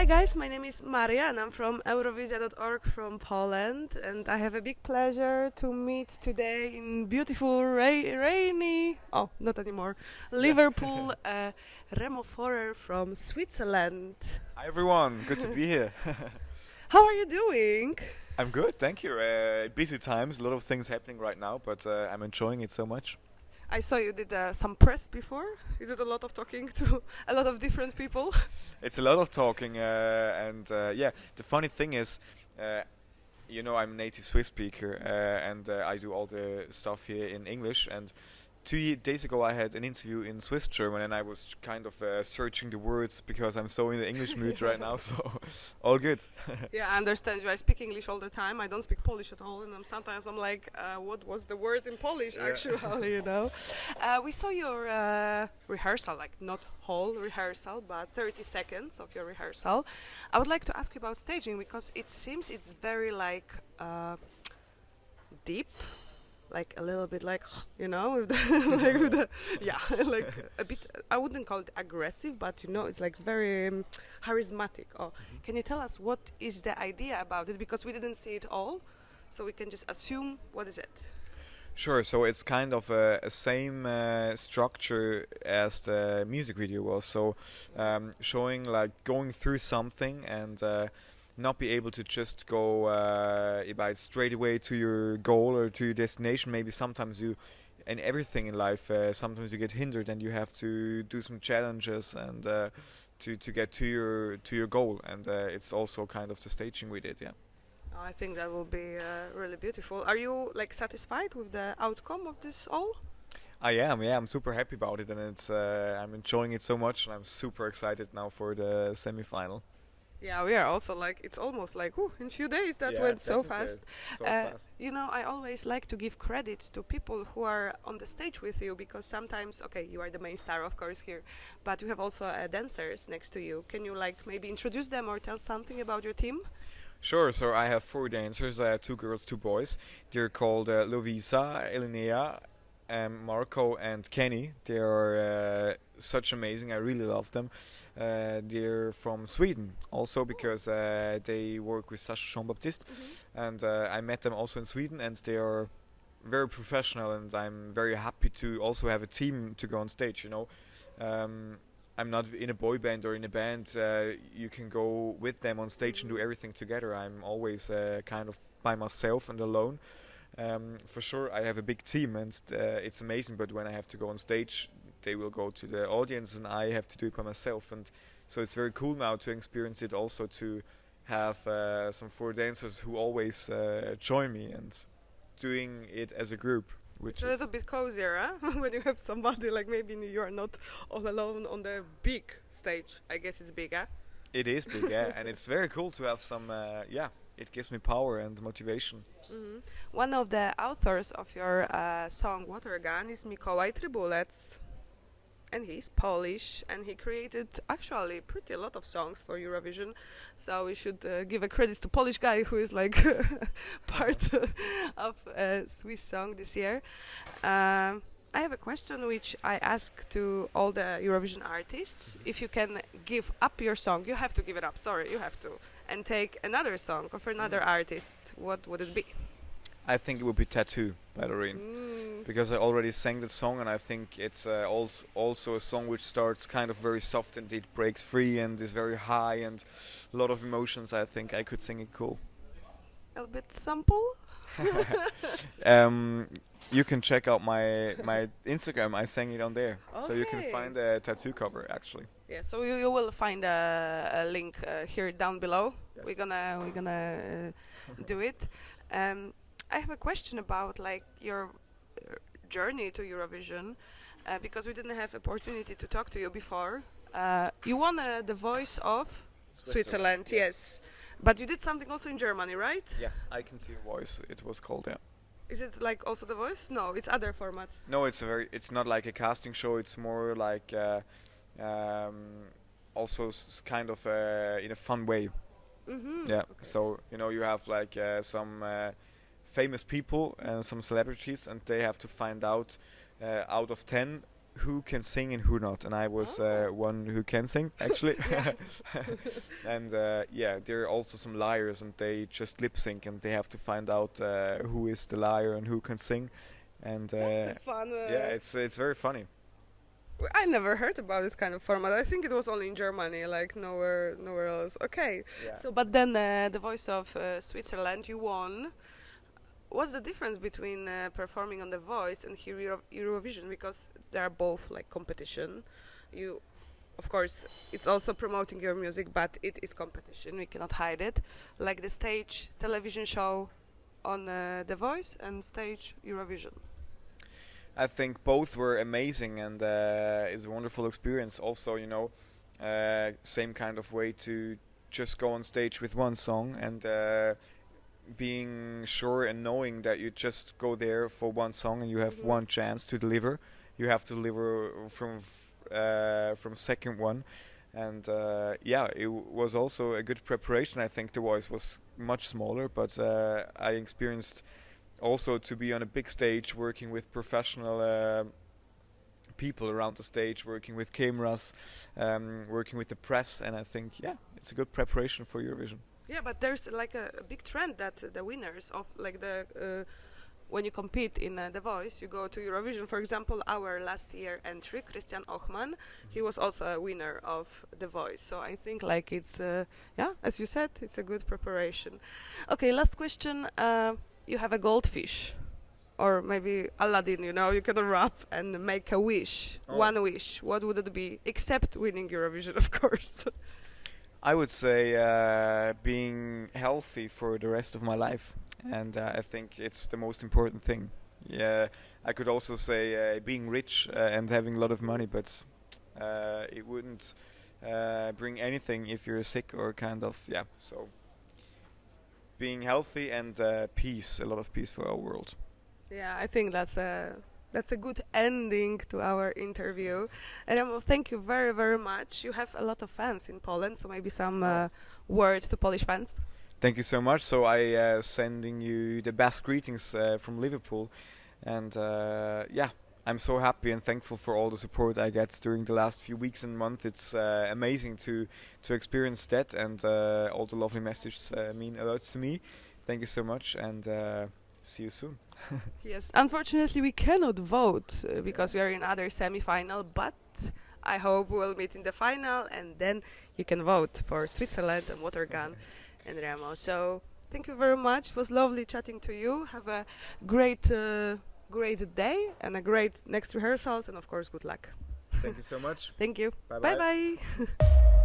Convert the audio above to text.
Hi guys, my name is Maria and I'm from Eurovisia.org from Poland and I have a big pleasure to meet today in beautiful ra- rainy, oh not anymore, Liverpool, uh, Remo Forer from Switzerland. Hi everyone, good to be here. How are you doing? I'm good, thank you. Uh, busy times, a lot of things happening right now, but uh, I'm enjoying it so much. I saw you did uh, some press before. Is it a lot of talking to a lot of different people? It's a lot of talking, uh, and uh, yeah, the funny thing is, uh, you know, I'm a native Swiss speaker, uh, and uh, I do all the stuff here in English. And two days ago, I had an interview in Swiss German, and I was kind of uh, searching the words because I'm so in the English mood right now. So, all good. yeah, I understand you. I speak English all the time. I don't speak Polish at all, and I'm, sometimes I'm like, uh, what was the word in Polish Yeah. actually? you know. Uh, we saw your uh, rehearsal, like not whole rehearsal, but 30 seconds of your rehearsal. I would like to ask you about staging because it seems it's very like uh, deep. Like a little bit, like you know, with the, like with the, yeah, like a bit. I wouldn't call it aggressive, but you know, it's like very um, charismatic. Oh, can you tell us what is the idea about it? Because we didn't see it all, so we can just assume what is it. Sure. So it's kind of a, a same uh, structure as the music video was. So um, showing like going through something and uh, not be able to just go uh, about straight away to your goal or to your destination. Maybe sometimes you, in everything in life, uh, sometimes you get hindered and you have to do some challenges and uh, to to get to your to your goal. And uh, it's also kind of the staging we did. Yeah. Oh, I think that will be uh, really beautiful. Are you like satisfied with the outcome of this all? I am, yeah. I'm super happy about it, and it's uh, I'm enjoying it so much, and I'm super excited now for the semi-final. Yeah, we are also like it's almost like whew, in few days that Yeah, went so fast. So Uh, fast. You know, I always like to give credit to people who are on the stage with you because sometimes, okay, you are the main star, of course, here, but you have also uh, dancers next to you. Can you like maybe introduce them or tell something about your team? Sure. So I have four dancers, uh, two girls, two boys. They're called uh, Lovisa, Elinea, um, Marco, and Kenny. They are uh, such amazing. I really love them. Uh, they're from Sweden, also because uh, they work with Sasha Jean Baptiste, and uh, I met them also in Sweden, and they are very professional. And I'm very happy to also have a team to go on stage. You know. Um, I'm not in a boy band or in a band. Uh, you can go with them on stage and do everything together. I'm always uh, kind of by myself and alone. Um, for sure, I have a big team and uh, it's amazing. But when I have to go on stage, they will go to the audience and I have to do it by myself. And so it's very cool now to experience it. Also to have uh, some four dancers who always uh, join me and doing it as a group. Which It's a little bit cozier, huh? when you have somebody like maybe you are not all alone on the big stage. I guess it's bigger. It is big, yeah, and it's very cool to have some. Uh, yeah, it gives me power and motivation. Mhm. One of the authors of your uh, song Water Gun is Mikołaj Trybulec. And he's Polish and he created actually pretty a lot of songs for Eurovision. So we should uh, give a credit to Polish guy who is like part of a Swiss song this year. Um, I have a question which I ask to all the Eurovision artists. If you can give up your song, you have to give it up. Sorry, you have to, and take another song of another artist. What would it be? I think it would be "Tattoo" by Loreen Mm. because I already sang that song, and I think it's uh, also also a song which starts kind of very soft and it breaks free and is very high and a lot of emotions. I think I could sing it cool. A little bit simple. Um, you can check out my my Instagram. I sang it on there, so you can find the tattoo cover actually. Yeah, so you, you will find a, a link uh, here down below. Yes. We're gonna we're gonna uh, do it. Um, I have a question about like your uh, journey to Eurovision, uh, because we didn't have opportunity to talk to you before. Uh, you won uh, the Voice of Switzerland, yes. but you did something also in Germany, right? Yeah, I can see your voice. It was called yeah. Is it like also the Voice? No, it's other format. No, it's a very. It's not like a casting show. It's more like uh, um, also s- kind of uh, in a fun way. Mm-hmm. Yeah. So you know you have like uh, some uh, famous people and some celebrities, and they have to find out uh, out of ten who can sing and who not, and I was uh, Oh. one who can sing actually. And uh, yeah, there are also some liars, and they just lip sync, and they have to find out uh, who is the liar and who can sing. And uh, That's a fun. Uh, yeah, it's it's very funny. I never heard about this kind of format. I think it was only in Germany, like nowhere, nowhere else. Okay. Yeah. So, but then uh, the Voice of uh, Switzerland, you won. What's the difference between uh, performing on the Voice and Euro- Eurovision? Because they are both like competition. You, of course, it's also promoting your music, but it is competition. We cannot hide it. Like the stage television show on uh, the Voice and stage Eurovision. I think both were amazing and uh, is a wonderful experience. Also, you know, uh, same kind of way to just go on stage with one song and uh, being sure and knowing that you just go there for one song and you have Mhm. one chance to deliver. You have to deliver from uh, from second one, and uh, yeah, it was also a good preparation. I think the voice was much smaller, but uh, I experienced also to be on a big stage working with professional uh, people around the stage working with cameras um, working with the press and i think yeah it's a good preparation for eurovision Yeah, but there's like a, a big trend that the winners of like the uh, when you compete in uh, The Voice, you go to Eurovision. For example, our last year entry, Christian Ochman, he was also a winner of The Voice. So I think like it's uh, yeah, as you said, it's a good preparation. Okay, last question. Uh, you have a goldfish. Or maybe Aladdin, you know, you can rap and make a wish, Oh. one wish. What would it be? Except winning Eurovision, of course. I would say uh, being healthy for the rest of my life. And uh, i think it's the most important thing. Yeah i could also say uh, being rich uh, and having a lot of money but uh, it wouldn't uh, bring anything if you're sick or kind of yeah. So being healthy and peace a lot of peace for our world. Yeah, I think that's a that's a good ending to our interview. And Remo, thank you very very much. You have a lot of fans in Poland, so maybe some uh, words to Polish fans. Thank you so much. So I uh, sending you the best greetings uh, from Liverpool, and uh, yeah, I'm so happy and thankful for all the support I get during the last few weeks and months. It's uh, amazing to to experience that, and uh, all the lovely messages uh, mean a lot to me. Thank you so much, and uh, see you soon. Yes, unfortunately we cannot vote uh, because we are in other semi-final, but I hope we'll meet in the final, and then you can vote for Switzerland and Watergun and Remo. So thank you very much. It was lovely chatting to you. Have a great uh, great day and a great next rehearsals, and of course good luck. Thank you so much. Thank you. Bye Bye bye.